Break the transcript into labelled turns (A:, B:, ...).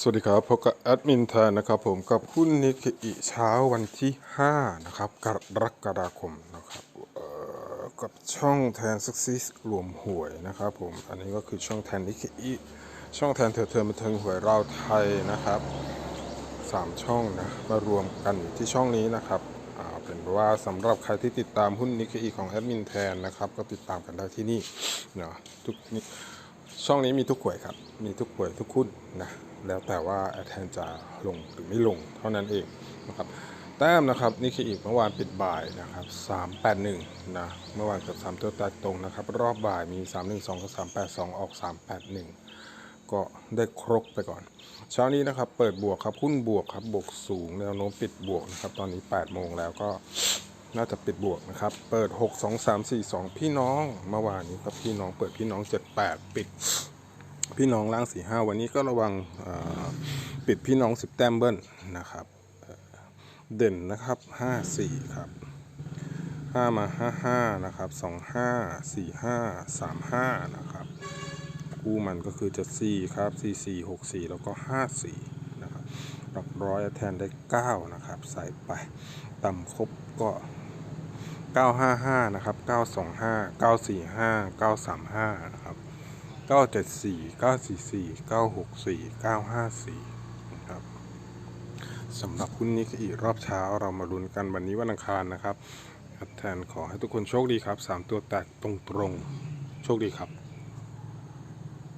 A: สวัสดีครับพบกับแอดมินแทนนะครับผมกับหุ้นนิกเกอิเช้าวันที่ 5 นะครับกรกฎาคมนะครับกับช่องแทนซักซิสรวมหวยนะครับผมอันนี้ก็คือช่องแทนนิกเกอิช่องแทนเธอเธอมาเทิงหวยเราไทยนะครับสามช่องนะมารวมกันอยู่ที่ช่องนี้นะครับเป็นว่าสำหรับใครที่ติดตามหุ้นนิกเกอิของแอดมินแทนนะครับก็ติดตามกันได้ที่นี่เนาะทุกนี่ ช่องนี้มีทุกหวยครับ มีทุกหวยทุกหุ้นะ แล้วแต่ว่าแอดแทนจะลงหรือไม่ลงเท่านั้นเองนะครับ แต้มนะครับนิกเกอิเมื่อวานปิดบ่ายนะครับ381นะเมื่อวานกับ3ตัวแตกตรงนะครับ รอบบ่ายมี 312กับ382 ออก 381 ก็ได้ครบไปก่อน เช้านี้นะครับเปิดบวกครับหุ้นบวกครับบวกสูงแนวโน้มปิดบวกนะครับตอนนี้ 8 โมงแล้วก็ น่าจะปิดบวกนะครับ เปิด 6 2 3 4 2 พี่น้องเมื่อวานนี้ครับพี่น้องเปิดพี่น้อง 78 ปิด พี่น้องล่าง 45 วันนี้ก็ระวังปิดพี่น้อง 10 แต้มเบิ้ลนะครับเอ่อเด่นนะครับ 54 ครับ 5 มา 55 นะครับ 25 45 35 นะครับคู่มันก็คือจะ4ครับ 4 4 6 4 แล้วก็ 5 4 นะครับหลักร้อยแทนได้ 9 นะครับ ใส่ไปต่ำครบก็ 955 นะครับ 925 945 935 นะครับ 974 944 964 954 นะครับสำหรับหุ้นนี้อีกรอบเช้าเรามาลุ้นกันวันนี้วันอังคารนะครับแทนขอให้ทุกคนโชคดีครับ 3 ตัวแตกตรงๆ โชคดีครับ